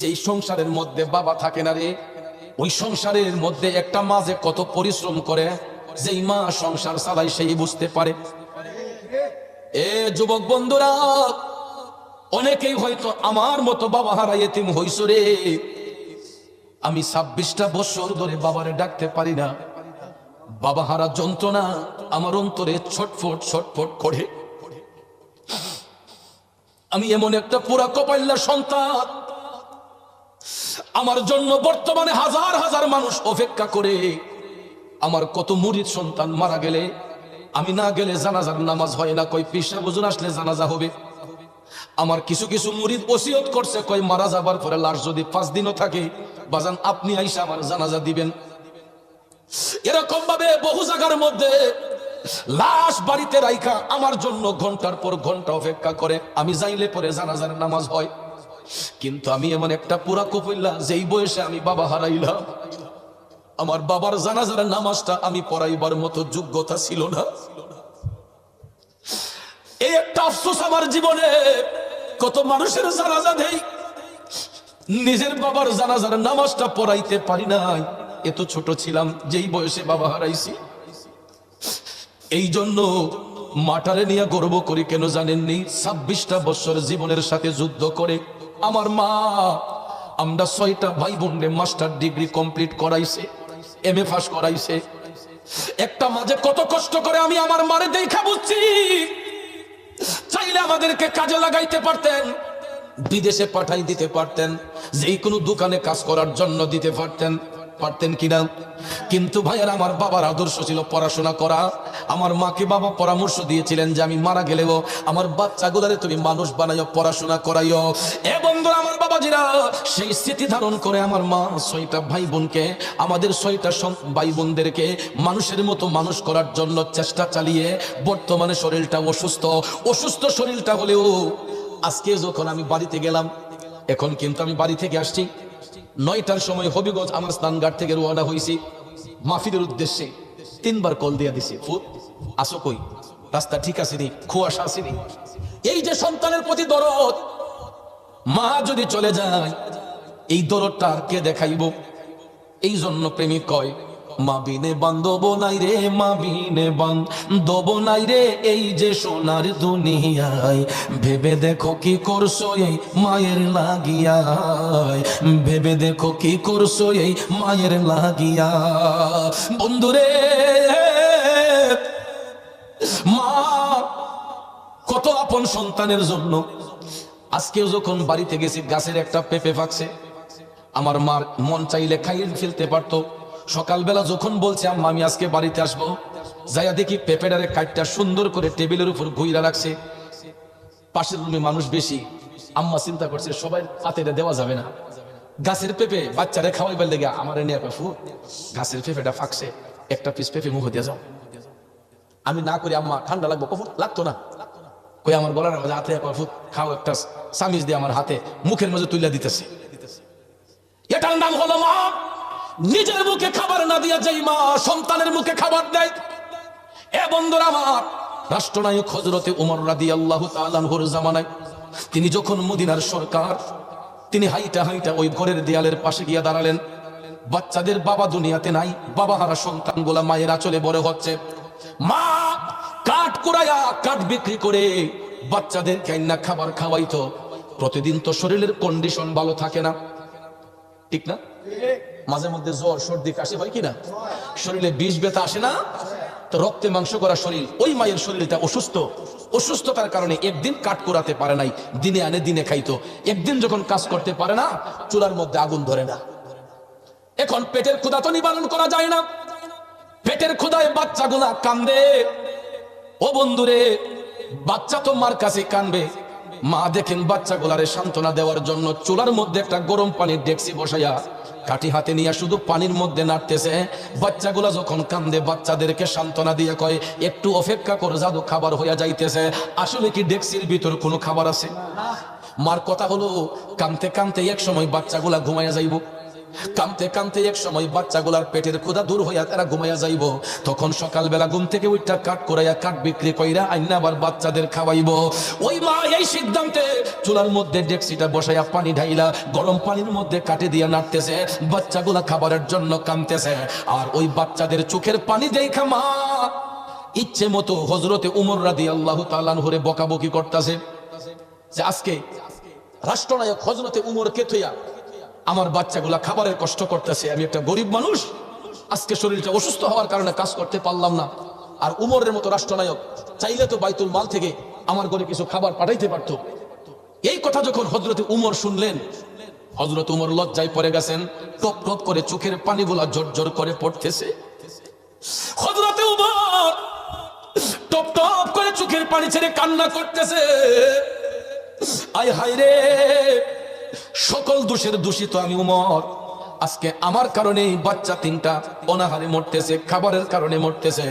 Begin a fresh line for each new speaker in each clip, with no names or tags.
যেই সংসারের মধ্যে বাবা থাকে না রে, ওই সংসারের মধ্যে একটা মাঝে কত পরিশ্রম করে, যেই মা সংসার চালায় সেই বুঝতে পারে। এ যুবক বন্ধুরা, অনেকেই হয়তো আমার মতো বাবা হারা এতিম হইস রে। আমি ছাব্বিশটা বছর ধরে বাবারে ডাকতে পারি না। বাবা হারা যন্ত্রণা আমার অন্তরে ছটফট ছটফট করে। আমি এমন একটা পুরা কপাল্লা সন্তান আমার জন্য বর্তমানে হাজার হাজার মানুষ অপেক্ষা করে। আমার কত মুরিদ সন্তান মারা গেলে, আমি না গেলে জানাজার নামাজ হয় না কই পিসা বুঝুন আসলে জানাজা হবে। আমার কিছু কিছু মুরিদ ওসিয়ত করছে কই মারা যাবার পরে লাশ যদি পাঁচ দিনও থাকে, বাজান আপনি আইসা আমার জানাজা দিবেন। এরকম ভাবে বহু জায়গার মধ্যে লাশ বাড়িতে রাইখা আমার জন্য ঘণ্টার পর ঘণ্টা অপেক্ষা করে, আমি যাইলে পরে জানাজার নামাজ হয়। কিন্তু আমি এমন একটা পুরা কপিল্লা যেই বয়সে আমি বাবা হারাইলাম। আমার বাবার জানাজার নামাজটা আমি পড়াইবার মতো যোগ্যতা ছিল না। এই একটা আফসোস আমার জীবনে, কত মানুষের জানাজা দেই, নিজের বাবার জানাজার নামাজটা পড়াইতে পারি নাই। এত ছোট ছিলাম, যেই বয়সে বাবা হারাইছি। এই জন্য মাটারে নিয়ে গর্ব করি, কেন জানেননি? ছাব্বিশটা বছর জীবনের সাথে যুদ্ধ করে আমার মা, আমরা ছয়টা ভাই বোনরে মাস্টার ডিগ্রি কমপ্লিট করাইছে এম এ পাস করাইছে। একটা মাঝে কত কষ্ট করে আমি আমার মারে দেখা বুঝছি। চাইলে আমাদেরকে কাজে লাগাইতে পারতেন, বিদেশে পাঠাই দিতে পারতেন যে কোনো দোকানে কাজ করার জন্য দিতে পারতেন। পারতেন কিনা? কিন্তু ভাইয়ার, আমার বাবার আদর্শ ছিল পড়াশোনা করা। আমার মাকে বাবা পরামর্শ দিয়েছিলেন যে আমি মারা গেলেও আমার বাচ্চা বাচ্চাগুলারে তুমি মানুষ বানাইও, পড়াশোনা করাইও। এ বন্ধুরা, আমার বাবাজিরা, সেই স্মৃতি ধারণ করে আমার মা ছয়টা ভাই বোনকে আমাদের ছয়টা ভাই বোনদেরকে মানুষের মতো মানুষ করার জন্য চেষ্টা চালিয়ে বর্তমানে শরীরটা অসুস্থ। অসুস্থ শরীরটা হলেও আজকে যখন আমি বাড়িতে গেলাম, এখন কিন্তু আমি বাড়ি থেকে আসছি। নয়টার সময় হবিগঞ্জ আমার স্নানঘাট থেকে রোয়ানা হয়েছি মাফিদের উদ্দেশ্যে তিনবার কল দিয়া দিছে আসো কই? রাস্তা ঠিক আসেনি কুয়াশা আসেনি এই যে সন্তানের প্রতি দরদ, মা যদি চলে যায়, এই দরদটা কে দেখাইব? এই জন্য প্রেমিক কয় মা বিনে বান্ধব নাই রে মা বিনে। বান্ধব নাই রে এই যে সোনার দুনিয়ায়। ভেবে দেখো কি করছ এই মায়ের লাগিয়ায়। ভেবে দেখো কি করছ এই মায়ের লাগিয়া বন্ধুরে মা, কত আপন সন্তানের জন্য। আজকেও যখন বাড়িতে গেছি, গাছের একটা পেঁপে ফাঁকছে। আমার মার মন চাইলে খাইয়ে ফেলতে পারতো। সকালবেলা যখন বলছে, আম্মা, আমি আজকে বাড়িতে আসব। যাইয়া দেখি পেঁপেটারে কাঠটা সুন্দর করে টেবিলের উপর ঘুইরা রাখছে। পাশের রুমে মানুষ বেশি। আম্মা চিন্তা করছে, সবাই হাতে দেওয়া যাবে না। গাছের পেঁপে বাচ্চারে খাওয়াইবার লেগে আমার নিয়ে গাছের পেঁপেটা ফাঁকছে। একটা পিস পেঁপে মুখ দিয়ে যাও। আমি না করি, আম্মা, ঠান্ডা লাগবো। কখন লাগতো না। কই আমার গলার মাঝে হাতে ফুট খাও একটা সামিজ দিয়ে আমার হাতে, মুখের মাঝে তুলে দিতেছে। এটার নাম হলো মা নিজের মুখে খাবার না দিয়া যেই মা সন্তানের মুখে খাবার দেয়। এ বন্ধুরা আমার, রাষ্ট্রনায়ক হজরতে উমর রাদি আল্লাহ তালানহুর জামানায় তিনি যখন মদিনার সরকার, তিনি হাইটা হাইটা ওই ঘরের দেয়ালের পাশে গিয়া দাঁড়ালেন। বাচ্চাদের বাবা দুনিয়াতে নাই, বাবা হারা সন্তান গোলা মায়ের আচলে বড় হচ্ছে। মা, কাঠ কুড়াইয়া, কাঠ বিক্রি করে বাচ্চাদের কান্না খাবার খাওয়াইতো। প্রতিদিন তো শরীরের কন্ডিশন ভালো থাকে না। ঠিক না? মাঝে মধ্যে জ্বর, সর্দি, কাশি হয় কিনা? শরীরে বিষ ব্যথা আসে না? তো রক্তে মাংস করা শরীর, ওই মায়ের শরীরটা অসুস্থ। অসুস্থতার কারণে একদিন কাট করাতে পারে নাই, দিনে আনে, দিনে খাইতো। একদিন যখন কাজ করতে পারে না, চুলার মধ্যে আগুন ধরে না। এখন পেটের ক্ষুধা তো নিবারণ করা যায় না। পেটের ক্ষুধায় বাচ্চাগুলা কান্দে। ও বন্ধুরে, বাচ্চা তো মার কাছে কানবে। মা দেখেন বাচ্চা বাচ্চাগুলারে সান্ত্বনা দেওয়ার জন্য চুলার মধ্যে একটা গরম পানির ডেক্সি বসাইয়া কাঠি হাতে নিয়ে শুধু পানির মধ্যে নাড়তেছে। বাচ্চাগুলো যখন কান্দে, বাচ্চাদেরকে সান্ত্বনা দিয়ে কয়, একটু অপেক্ষা করে, জাদু খাবার হইয়া যাইতেছে। আসলে কি ডেক্সির ভিতর কোনো খাবার আছে? মার কথা হলো, কানতে কানতে এক সময় বাচ্চাগুলা ঘুমাইয়া যাইব। কামতে কামতে এক সময় বাচ্চাগুলার পেটের ক্ষুধা দূর হইয়া তারা ঘুমাইয়া যাইব। তখন সকালবেলা ঘুম থেকে উঠটা কাঠ করাইয়া কাঠ বিক্রি কইরা আইনা আবার বাচ্চাদের খাওয়াইব। ওই মা এই সিদ্ধান্তে চুলার মধ্যে ডেক্সিটা বসাইয়া পানি ঢাইলা গরম পানির মধ্যে কাটে দিয়া নাড়তেছে, বাচ্চাগুলা খাবারের জন্য কামতেছে আর ওই বাচ্চাদের চোখের পানি দেখা মা, ইচ্ছে মতো হজরতে উমর রাদি আল্লাহ তালানহরে বকাবকি করতেছে। যে আজকে রাষ্ট্রনায়ক হজরতে উমর কে থইয়া আমার বাচ্চাগুলা খাবারের কষ্ট করতেছে, আমি একটা গরিব মানুষ। আজকে শরীরটা অসুস্থ হওয়ার কারণে কাজ করতে পারলাম না। আর উমরের মতো রাষ্ট্রনায়ক চাইলে তো বাইতুল মাল থেকে আমার ঘরে কিছু খাবার পাঠাইতে পারত। এই কথা যখন হজরতে উমর শুনলেন হজরত উমর লজ্জায় পড়ে গেছেন, টপ টপ করে চোখের পানিগুলা জোর জোর করে পড়তেছে। হজরতে উমর টপ টপ করে চোখের পানি ছেড়ে কান্না করতেছে। আয় হায় রে! সকল দোষের দূষিত আমি উমর। আজকে আমার কারণে বাচ্চা তিনটা অনাহারে মরতেছে, খাবারের কারণে মরতেছে।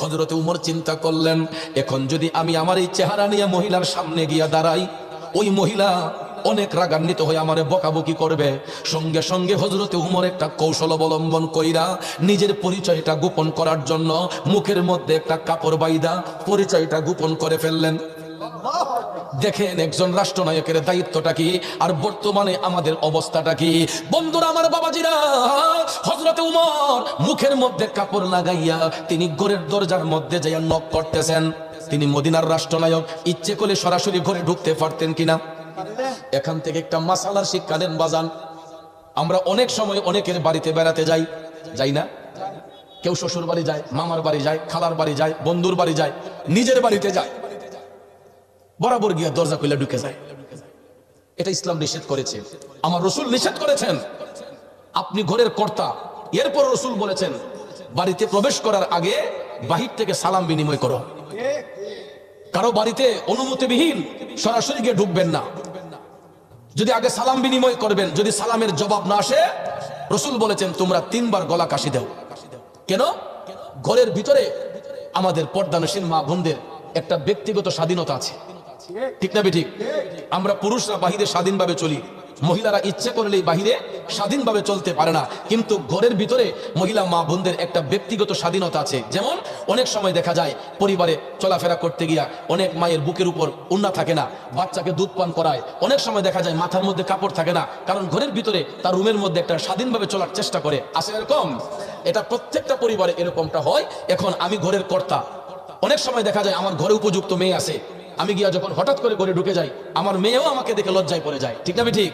হজরতে উমর চিন্তা করলেন, এখন যদি আমি আমার এই চেহারা নিয়ে মহিলার সামনে গিয়া দাঁড়াই, ওই মহিলা অনেক রাগান্বিত হয়ে আমারে বকাবকি করবে। সঙ্গে সঙ্গে হজরতে উমর একটা কৌশল অবলম্বন কইরা নিজের পরিচয়টা গোপন করার জন্য মুখের মধ্যে একটা কাপড় বাইদা পরিচয়টা গোপন করে ফেললেন। দেখেন একজন রাষ্ট্রনায়কের দায়িত্বটা কি? আর বর্তমানে আমাদের অবস্থাটা কি? বন্ধুরা, আমার বাবাজিরা হজরতে উমর মুখের মধ্যে কাপড় লাগাইয়া তিনি ঘরের দরজার মধ্যে যাইয়া নক করতেছেন। তিনি মদিনার রাষ্ট্রনায়ক। ইচ্ছে করলে সরাসরি ঘরে ঢুকতে পারতেন কিনা? এখান থেকে একটা মাসালার শিক্ষা দেন বাজান। আমরা অনেক সময় অনেকের বাড়িতে বেড়াতে যাই। যাই না? কেউ শ্বশুর বাড়ি যায়, মামার বাড়ি যায়, খালার বাড়ি যায়, বন্ধুর বাড়ি যায়, নিজের বাড়িতে যায়। বরাবর গিয়া দরজা খুলে ঢুকে যায়। এটা ইসলাম নিষেধ করেছে। আমার রসুল নিষেধ করেছেন। আপনি ঘরের কর্তা। এরপর রসুল বলেছেন, বাড়িতে প্রবেশ করার আগে বাহির থেকে সালাম বিনিময় করো। কারও বাড়িতে অনুমতিবিহীন সরাসরি গিয়ে ঢুকবেন না। যদি আগে সালাম বিনিময় করবেন, যদি সালামের জবাব না আসে, রসুল বলেছেন, তোমরা তিনবার গলা কাশি দেও। কেন? ঘরের ভিতরে আমাদের পর্দানসীন মা বোনদের একটা ব্যক্তিগত স্বাধীনতা আছে। ঠিক না ঠিক আমরা পুরুষরা বাহিরে স্বাধীনভাবে চলি। মহিলারা ইচ্ছে করলেই বাহিরে স্বাধীনভাবে চলতে পারে না। কিন্তু ঘরের ভিতরে মহিলা মা বোনদের একটা ব্যক্তিগত স্বাধীনতা আছে। যেমন অনেক সময় দেখা যায়, পরিবারে চলাফেরা করতে গিয়া অনেক মায়ের বুকের উপর উন্না থাকে না, বাচ্চাকে দুধ পান করায়। অনেক সময় দেখা যায় মাথার মধ্যে কাপড় থাকে না, কারণ ঘরের ভিতরে তার রুমের মধ্যে একটা স্বাধীনভাবে চলার চেষ্টা করে। আসে এরকম? এটা প্রত্যেকটা পরিবারে এরকমটা হয়। এখন আমি ঘরের কর্তা। অনেক সময় দেখা যায় আমার ঘরে উপযুক্ত মেয়ে আছে। আমি গিয়া যখন হঠাৎ করে ঘরে ঢুকে যাই আমার মেয়েও আমাকে দেখে লজ্জায় পড়ে যায়। ঠিক না ঠিক?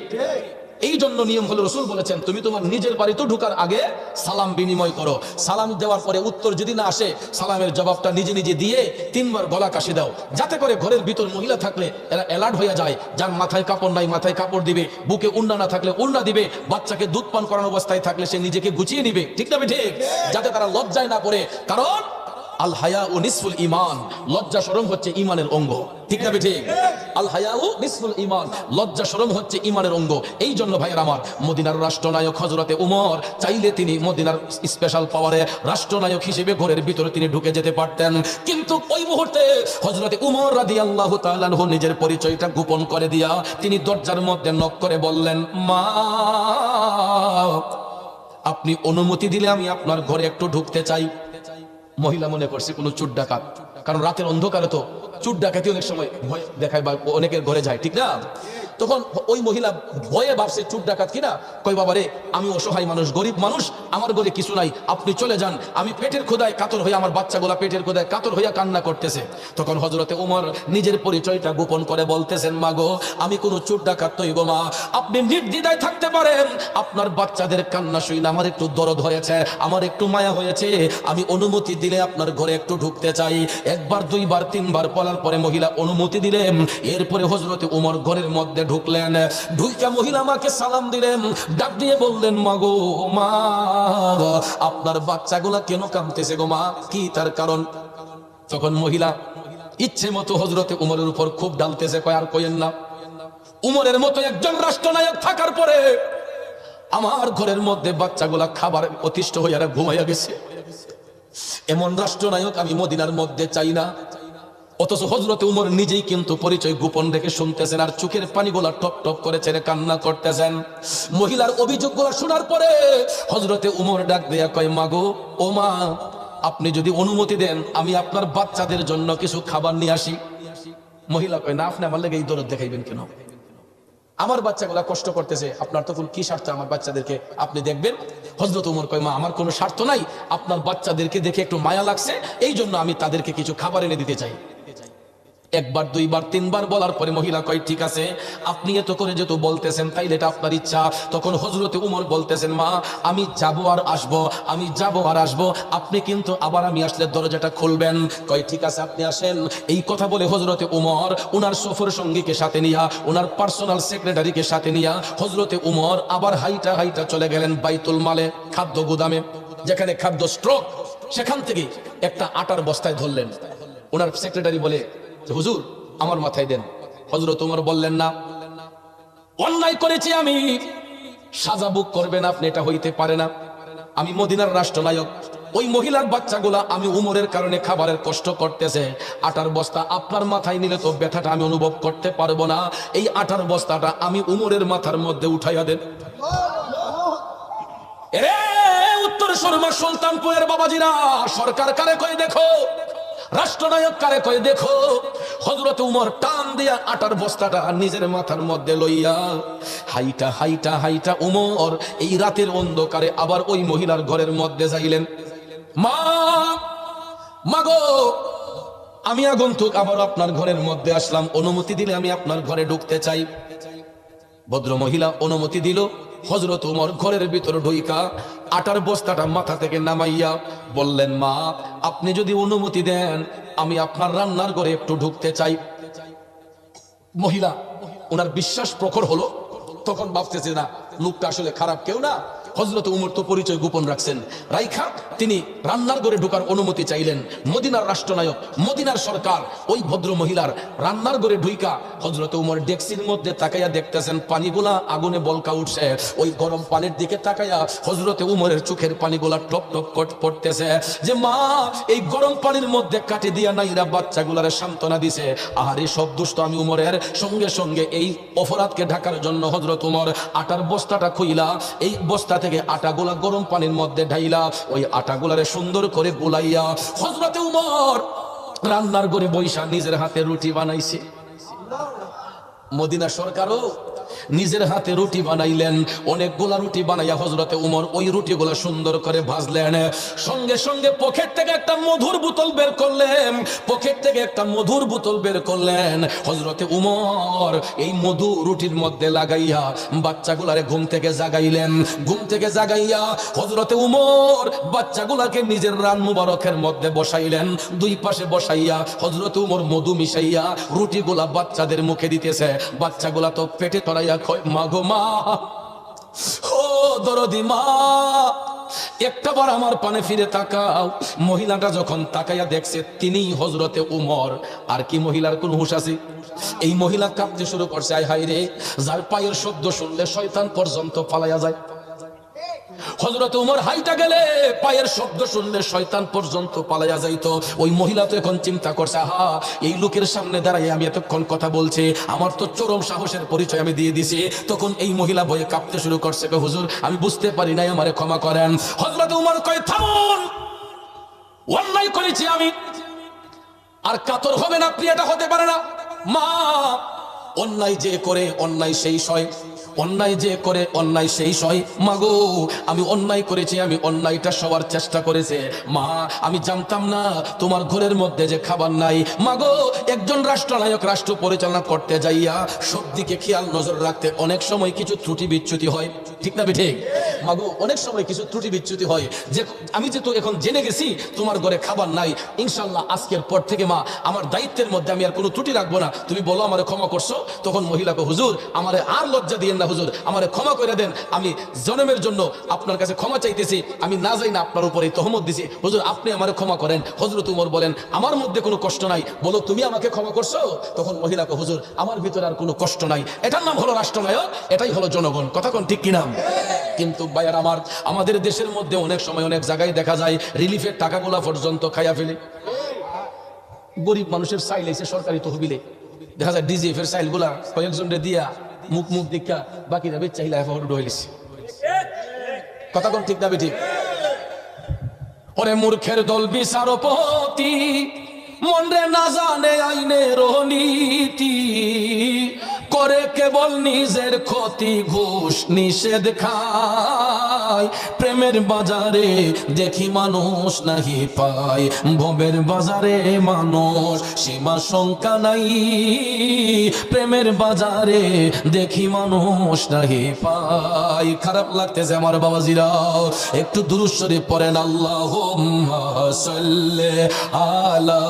এই জন্য নিয়ম হলো রসুল বলেছেন তুমি তোমার নিজের বাড়িতে ঢুকার আগে সালাম বিনিময় করো। সালাম দেওয়ার পরে উত্তর যদি না আসে সালামের জবাবটা নিজে নিজে দিয়ে তিনবার গলা কাশি দাও। যাতে করে ঘরের ভিতর মহিলা থাকলে এরা অ্যালার্ট হয়ে যায় যার মাথায় কাপড় নাই মাথায় কাপড় দিবে বুকে উন্না না থাকলে উন্না দিবে বাচ্চাকে দুধ পান করানো অবস্থায় থাকলে সে নিজেকে গুছিয়ে নিবে। ঠিক না ঠিক। যাতে তারা লজ্জায় না পড়ে। কারণ আল হায়া ও নিসফুল ইমান লজ্জা শরম হচ্ছে ইমানের অঙ্গ। ঠিক না ঠিক আল হায়া ও নিসফুল ইমান লজ্জা শরম হচ্ছে ইমানের অঙ্গ। এই জন্য ভাইয়ের আমার, মদিনার রাষ্ট্রনায়ক হজরতে উমর চাইলে তিনি মদিনার স্পেশাল পাওয়ারে রাষ্ট্রনায়ক হিসেবে ঘরের ভিতরে তিনি ঢুকে যেতে পারতেন। কিন্তু ওই মুহূর্তে হজরতে উমর রাদি আল্লাহ তালানহ নিজের পরিচয়টা গোপন করে দিয়া তিনি দরজার মধ্যে নক করে বললেন, মা, আপনি অনুমতি দিলে আমি আপনার ঘরে একটু ঢুকতে চাই। মহিলা মনে করছে কোনো চুট ডাকাত। কারণ রাতের অন্ধকারে তো চুট ডাকাতি অনেক সময় ভয় দেখায় বা অনেকের ঘরে যায়, ঠিক না? তখন ওই মহিলা ভয়ে ভাবছে চুট ডাকাত কিনা? কই বাবা রে আমি অসহায় মানুষ, গরিব মানুষ, আমার ঘরে কিছু নাই, আপনি চলে যান। আমি পেটের খোদায় কাতর হয়ে আমার বাচ্চাগুলা পেটের খোদায় কাতর হইয়া কান্না করতেছে। তখন হজরতে উমর নিজের পরিচয়টা গোপন করে বলতেছেন মাগো আমি কোনো চুট ডাকাত তৈব মা। আপনি নির্দ্বিধায় থাকতে পারেন। আপনার বাচ্চাদের কান্না শুইলে আমার একটু দরদ হয়েছে, আমার একটু মায়া হয়েছে। আমি অনুমতি দিলে আপনার ঘরে একটু ঢুকতে চাই। একবার, দুইবার, তিনবার বলার পরে মহিলা অনুমতি দিলেন। এরপরে হজরতে উমর ঘরের মধ্যে ঢুকলেন, ঢুইকা মহিলা আমাকে সালাম দিলেন, ডাক দিয়ে বললেন, মাগো, মা, আপনার বাচ্চাগুলা কেন কামতেছে গো মা? কি তার কারণ? তখন মহিলা ইচ্ছে মতো হজরতে উমরের উপর খুব ডালতেছে, কয়, আর কইেন না। উমরের মতো একজন রাষ্ট্রনায়ক থাকার পরে আমার ঘরের মধ্যে বাচ্চাগুলা খাবার অতিষ্ঠ হইয়া ঘুমাইয়া গেছে। এমন রাষ্ট্রনায়ক আমি মদিনার মধ্যে চাই না। অথচ হজরতে উমর নিজেই কিন্তু পরিচয় গোপন রেখে শুনতেছেন আর চোখের পানিগুলা টপ টপ করে ছেড়ে কান্না করতেছেন। মহিলার অভিযোগগুলো শোনার পরে হজরতে উমর ডাক দেয়া কয় মাগো ও মা, আপনি যদি অনুমতি দেন, আমি আপনার বাচ্চাদের জন্য কিছু খাবার নিয়ে আসি। মহিলা কয়, না, আপনি আমার লেগে এই দরদ দেখাইবেন কেন? আমার বাচ্চাগুলা কষ্ট করতেছে, আপনার তখন কি স্বার্থ আমার বাচ্চাদেরকে? আপনি দেখবেন? হজরত উমর কয়, মা, আমার কোনো স্বার্থ নাই, আপনার বাচ্চাদেরকে দেখে একটু মায়া লাগছে এই জন্য আমি তাদেরকে কিছু খাবার এনে দিতে চাই। একবার, দুইবার, তিনবার বলার পরে মহিলা কয়, ঠিক আছে, আপনি এত করে যেহেতু বলতেছেন, তাইলে এটা আপনার ইচ্ছা। তখন হজরতে উমর বলতেছেন, মা, আমি যাব আর আসব, আমি যাব আর আসব, আপনি কিন্তু আবার আমি আসলে দরজাটা খুলবেন। কয়, ঠিক আছে, আপনি আসেন। এই কথা বলে হজরতে উমর উনার সফর সঙ্গীকে সাথে নিয়া, উনার পার্সোনাল সেক্রেটারিকে সাথে নিয়া হজরতে উমর আবার হাইটা হাইটা চলে গেলেন বাইতুল মালে খাদ্য গুদামে, যেখানে খাদ্য স্ট্রোক সেখান থেকে একটা আটার বস্তায় ধরলেন। ওনার সেক্রেটারি বলে হুজুর, আমার মাথায় দেন। হজরত তোমার বললেন, না। অন্যায় করেছি আমি। সাজা বুক করবেন আপনি, এটা হইতে পারে না। আমি মদিনার রাষ্ট্রনায়ক। ওই মহিলার বাচ্চাগুলা আমি উমরের কারণে খাবারের কষ্ট করতেছে। আটার বস্তা আপনার মাথায় নিলে তো ব্যথাটা আমি অনুভব করতে পারব না। এই আটার বস্তাটা আমি উমরের মাথার মধ্যে উঠাইয়া দেন। উত্তর শর্মা সুলতানপুরের বাবাজিরা, সরকার কারে কই দেখো? রাষ্ট্রনায়ক কারে কই দেখো? হজরত উমর টান দিয়া আটার বস্তাটা নিজের মাথার মধ্যে লইয়া, হাইটা হাইটা হাইটা উমর, এই রাতের অন্ধকারে আবার ওই মহিলার ঘরের মধ্যে যাইলেন। মা, মাগো, আমি আগন্তুক আবার আপনার ঘরের মধ্যে আসলাম। অনুমতি দিলে আমি আপনার ঘরে ঢুকতে চাই। ভদ্র মহিলা অনুমতি দিল। হজরত উমর ঘরের ভিতর ঢুইকা, আটার বস্তাটা মাথা থেকে নামাইয়া বললেন, মা, আপনি যদি অনুমতি দেন, আমি আপনার রান্নার ঘরে একটু ঢুকতে চাই। মহিলা ওনার বিশ্বাস প্রখর হলো। তখন ভাবতেছে, না, লোকটা আসলে খারাপ কেউ না। হজরত উমর তো পরিচয় গোপন রাখছেন। রাইখা, তিনি রান্নার ঘরে ঢোকার অনুমতি চাইলেন। মদিনার রাষ্ট্রনায়ক, মদিনার সরকার, ওই ভদ্র মহিলার রান্নার ঘরে ঢুইকা হজরত উমর ডেক্সির মধ্যে তাকাইয়া দেখতেছেন পানিগুলা আগুনে বলকা উঠছে। ওই গরম পানির দিকে তাকাইয়া হজরতে উমরের চোখের পানিগুলা টপ টপ কট পড়তেছে। যে মা, এই গরম পানির মধ্যে কাটে দিয়া নাইরা বাচ্চাগুলারে সান্ত্বনা দিছে। এই সব দুষ্ট আমি উমরের সঙ্গে সঙ্গে এই অপরাধকে ঢাকার জন্য হজরত উমর আটার বস্তাটা খুইলা। এই বস্তা থেকে আটাগুলা গরম পানির মধ্যে ঢাইলা ওই আটাগুলারে সুন্দর করে গোলাইয়া হজরতে উমর রান্নার ঘরে বৈশা নিজের হাতে রুটি বানাইছে। মদিনা সরকারও নিজের হাতে রুটি বানাইলেন। অনেকগুলা রুটি বানাইয়া হজরতে উমর ওই রুটিগুলা সুন্দর করে ভাজলেন। সঙ্গে সঙ্গে পকেট থেকে একটা মধুর বোতল বের করলেন। পকেট থেকে একটা মধুর বোতল বের করলেন। হজরতে উমর এই মধু রুটির মধ্যে লাগাইয়া বাচ্চাগুলারে ঘুম থেকে জাগাইলেন। ঘুম থেকে জাগাইয়া হজরতে উমর বাচ্চাগুলাকে নিজের রান মুবারকের মধ্যে বসাইলেন। দুই পাশে বসাইয়া হজরতে উমর মধু মিশাইয়া রুটিগুলা বাচ্চাদের মুখে দিতেছে। বাচ্চাগুলা তো পেটে তলাইয়া কয়, মা গো মা, ও দরদি মা, একটা বার আমার পানে ফিরে তাকাও। মহিলাটা যখন তাকাইয়া দেখছে তিনি হজরতে উমর। আর কি মহিলার কোন হুশ আছে? এই মহিলা কাঁপতে শুরু করছে, আয় হাই রে, যার পায়ের শব্দ শুনলে শয়তান পর্যন্ত পালাইয়া যায়। হজরত উমর হাইটা গেলে পায়ের শব্দ শুনলে শয়তান পর্যন্ত পালাইয়া যাইতো। ওই মহিলা তো এখন চিন্তা করছে হা এই লোকের সামনে দাঁড়াই আমি এতক্ষণ কথা বলছি, আমার তো চরম সাহসের পরিচয় আমি দিয়ে দিছি। তখন এই মহিলা ভয়ে কাঁপতে শুরু করছে হুজুর, আমি বুঝতে পারি নাই, আমারে ক্ষমা করেন। হজরত উমর কয়, থামুন, অন্যায় করেছি আমি। আর কাতর হবেন আপনি এটা হতে পারে না। মা, অন্যায় যে করে, অন্যায় সেই সয়। অন্যায় যে করে, অন্যায় সেই সয় মাগো আমি অন্যায় করেছি, আমি অন্যায়টা সবার চেষ্টা করেছে। মা, আমি জানতাম না তোমার ঘরের মধ্যে যে খাবার নাই। মাগো একজন রাষ্ট্রনায়ক রাষ্ট্র পরিচালনা করতে যাইয়া সব দিকে খেয়াল, নজর রাখতে অনেক সময় কিছু ত্রুটি বিচ্যুতি হয়। ঠিক না ঠিক মাগো অনেক সময় কিছু ত্রুটি বিচ্যুতি হয়। যে, আমি যে তো এখন জেনে গেছি, তোমার ঘরে খাবার নাই। ইনশাল্লাহ আজকের পর থেকে মা, আমার দায়িত্বের মধ্যে আমি আর কোনো ত্রুটি রাখব না। তুমি বলো আমার ক্ষমা করছ? তখন মহিলাকে, হুজুর, আমার আর লজ্জা দিয়েন না হুজুর, আমারে ক্ষমা করে দেন। আমি জনমের জন্য আপনার কাছে ক্ষমা চাইতেছি। আমি না যাই না আপনার উপরে তহমত দিছি। হুজুর, আপনি আমারে ক্ষমা করেন। হজরত উমর বলেন, আমার মধ্যে কোনো কষ্ট নাই। বলো, তুমি আমাকে ক্ষমা করছ? তখন মহিলাকে হুজুর, আমার ভিতরে আর কোনো কষ্ট নাই। এটার নাম হলো রাষ্ট্রনায়ক, এটাই হলো জনগণ। কথা কোন ঠিক কিনা? কিন্তু ভাইয়ার আমার, আমাদের দেশের মধ্যে অনেক সময় অনেক জায়গায় দেখা যায়, রিলিফের টাকাগুলা পর্যন্ত খাইয়া ফেলে। গরিব মানুষের চাইল এসে সরকারি তহবিলে। দেখা যায় ডিজিএফ এর চাইলগুলা কয়েকজন দিয়া মুখ মুখ দীক্ষা বাকিরা এফা হিলা রয়েছে কথা কোন ঠিক না ঠিক ওরে মূর্খের দল বিচারপতি, মনরে না জানে আইনের নীতি। করে কেবল নিজের ক্ষতি ঘোষ নিষেধ খায় প্রেমের বাজারে দেখি মানুষ নাহি পায়। ভবের বাজারে মানুষ সীমা শঙ্কা নাই। প্রেমের বাজারে দেখি মানুষ নাহি পায়। খারাপ লাগতেছে আমার বাবাজিরা, একটু দুরুশ্বরে পড়েন আল্লাহ আলা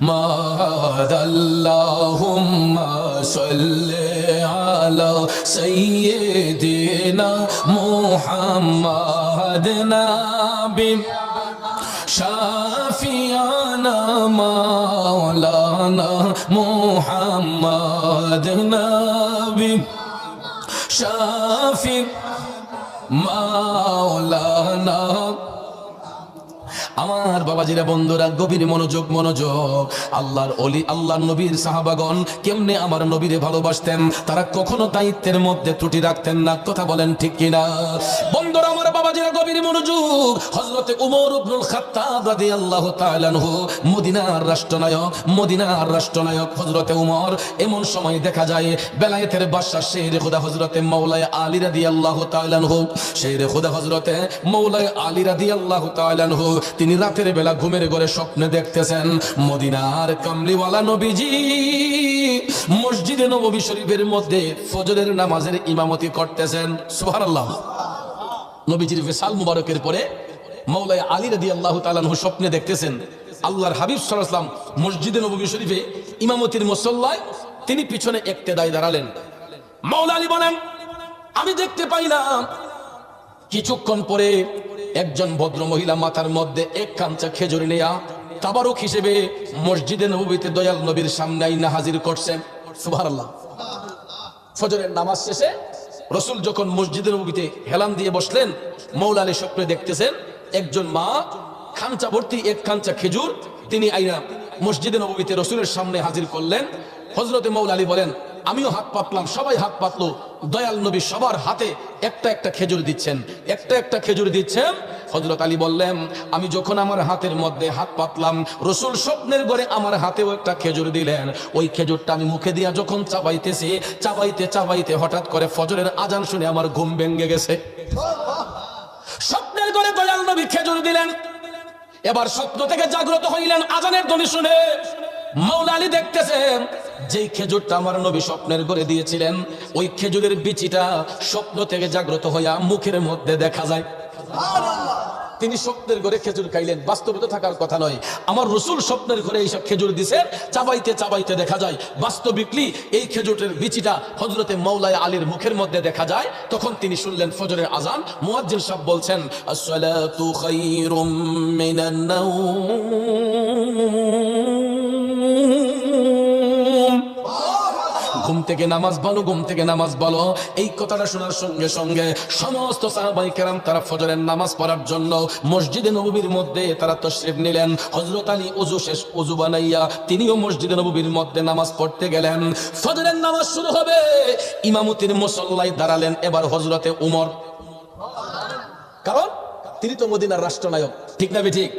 ما هذا اللهم صل على سيدنا محمد نبي شافيانا مولانا محمد نبي شافي مولانا আমার বাবাজিরা, বন্ধুরা, গভীর মনোযোগ মনোযোগ। আল্লাহর অলি, আল্লাহর নবীর সাহাবাগণ কেমনে আমার নবীরে ভালোবাসতেন? তারা কখনো দায়িত্বের মধ্যে ত্রুটি রাখতেন না। কথা বলেন ঠিক কিনা? বন্ধুরা, আমার বাবাজিরা, গভীর মনোযোগ। হযরতে উমর ইবনুল খাত্তাব রাদিয়াল্লাহু তাআলা আনহু, মদিনার রাষ্ট্রনায়ক মদিনার রাষ্ট্রনায়ক হযরতে উমর। এমন সময় দেখা যায়, বেলায়েতের বাদশা শের খোদা হযরতে মাওলায় আলী রাদিয়াল্লাহু তাআলা আনহু। শের খোদা হযরতে মাওলায় আলী রাদিয়াল্লাহু তাআলা আনহু তিনি রাতের বেলা ঘুমের ঘরে স্বপ্নে দেখতেছেন, মদিনার কামলিওয়ালা নবীজি। মসজিদে নববী শরীফের মধ্যে ফজরের নামাজের ইমামতি করতেছেন। সুবহানাল্লাহ। নবীজির ফেসাল মুবারকের পরে মৌলাই আলী রাদি আল্লাহ তালানহু স্বপ্নে দেখতেছেন, আল্লাহর হাবিব সাল্লাম মসজিদে নবী শরীফে ইমামতির মুসল্লায় তিনি পিছনে একতে দায় দাঁড়ালেন। মৌলা আলী বলেন, আমি দেখতে পাইলাম কিছুক্ষণ পরে একজন ভদ্র মহিলা মাথার মধ্যে এক কাঞ্চা খেজুর নেয়া তাবারক হিসেবে মসজিদে নবীতে দয়াল নবীর সামনে আইনা হাজির করছেন সুবহানাল্লাহ। ফজরের নামাজ শেষে রসুল যখন মসজিদের নবীতে হেলান দিয়ে বসলেন মৌলা আলী স্বপ্নে দেখতেছেন একজন মা খাঞ্চা ভর্তি এক খাঞ্চা খেজুর তিনি আইনা মসজিদে নবীতে রসুলের সামনে হাজির করলেন। হজরতে মৌল আলী বলেন আমিও হাত পাতলাম, সবাই হাত পাতলো। দয়াল নবী সবার হাতে একটা একটা খেজুর দিচ্ছেন, একটা একটা খেজুর দিচ্ছেন। হজরত আলী বললেন, আমি যখন আমার হাতের মধ্যে হাত পাতলাম, রসুল স্বপ্নের ঘরে আমার হাতেও একটা খেজুর দিলেন। ওই খেজুরটা আমি মুখে দিয়া যখন চাবাইতেছি, চাবাইতে চাবাইতে হঠাৎ করে ফজরের আজান শুনে আমার ঘুম ভেঙে গেছে। স্বপ্নের ঘরে দয়াল নবী খেজুর দিলেন। এবার স্বপ্ন থেকে জাগ্রত হইলেন আজানের ধ্বনি শুনে। মৌলা আলী দেখতেছেন যেই খেজুরটা আমার নবী স্বপ্নের ঘরে দিয়েছিলেন, ওই খেজুরের বিচিটা স্বপ্ন থেকে জাগ্রত হইয়া মুখের মধ্যে দেখা যায়। তিনি স্বপ্নের ঘরে খেজুর খাইলেন, বাস্তবিত থাকার কথা নয়। আমার রসুল স্বপ্নের ঘরে এইসব খেজুর দিছে, চাবাইতে চাবাইতে দেখা যায়, বাস্তবিকলি এই খেজুরের বিচিটা হজরতে মৌলায় আলীর মুখের মধ্যে দেখা যায়। তখন তিনি শুনলেন ফজরের আজান, মুয়াজ্জিন সাহেব বলছেন ঘুম থেকে নামাজ বলো, ঘুম থেকে নামাজ বলো। এই কথাটা শোনার সঙ্গে সঙ্গে সমস্ত সাহাবাই কেরাম তারা ফজরের নামাজ পড়ার জন্য মসজিদে নবীর মধ্যে তারা তশরিফ নিলেন। হজরত আলী অজু শেষ অজু বানাইয়া তিনিও মসজিদে নবীর মধ্যে নামাজ পড়তে গেলেন। ফজরের নামাজ শুরু হবে। ইমামতির মুসল্লাই দাঁড়ালেন। এবার হজরতে উমর। কারণ তিনি তো মদিনার রাষ্ট্রনায়ক। ঠিক না ঠিক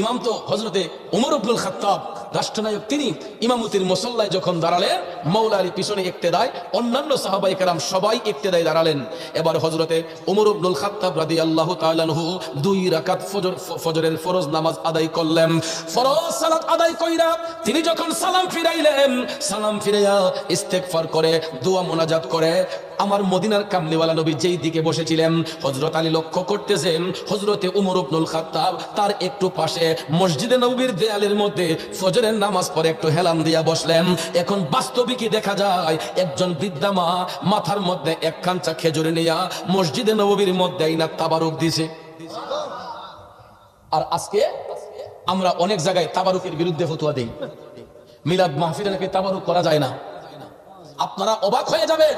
ইমাম তো হজরতে উমর আব্দুল খাত্তাব, রাষ্ট্রনায়ক, তিনি ইমামতির মুসল্লায় যখন দাঁড়ালেন মৌলারি পিছনে একতে দেয় অন্যান্য সাহাবাই কারাম সবাই একতে দেয় দাঁড়ালেন। এবার হজরতে উমর আব্দুল খাত্তাব রাদি আল্লাহ তালানহু দুই রাকাত ফজর, ফজরের ফরজ নামাজ আদায় করলেন। ফরজ সালাত আদায় কইরা তিনি যখন সালাম ফিরাইলেন, সালাম ফিরাইয়া ইস্তেগফার করে, দোয়া মোনাজাত করে আমার মদিনার কামলিওয়ালা নবী যেই দিকে বসেছিলেন হজরত আলী লক্ষ্য করতেছেন হজরতে উমর আব্দুল খাত্তাব তার একটু পাশে মসজিদে নবীর দেয়ালের মধ্যে ফজরের নামাজ পড়ে একটু হেলাম দিয়া বসলেন। এখন বাস্তবিকই দেখা যায়? একজন বৃদ্ধা মা মাথার মধ্যে এক কাঞ্চা খেজুরে নিয়া মসজিদে নবীর মধ্যে আইনা তাবারুক দিছে। আর আজকে আমরা অনেক জায়গায় তাবারুকের বিরুদ্ধে ফতুয়া দেই। মিলাদ মাহফিলে নাকি তাবারুক করা যায় না? আপনারা অবাক হয়ে যাবেন।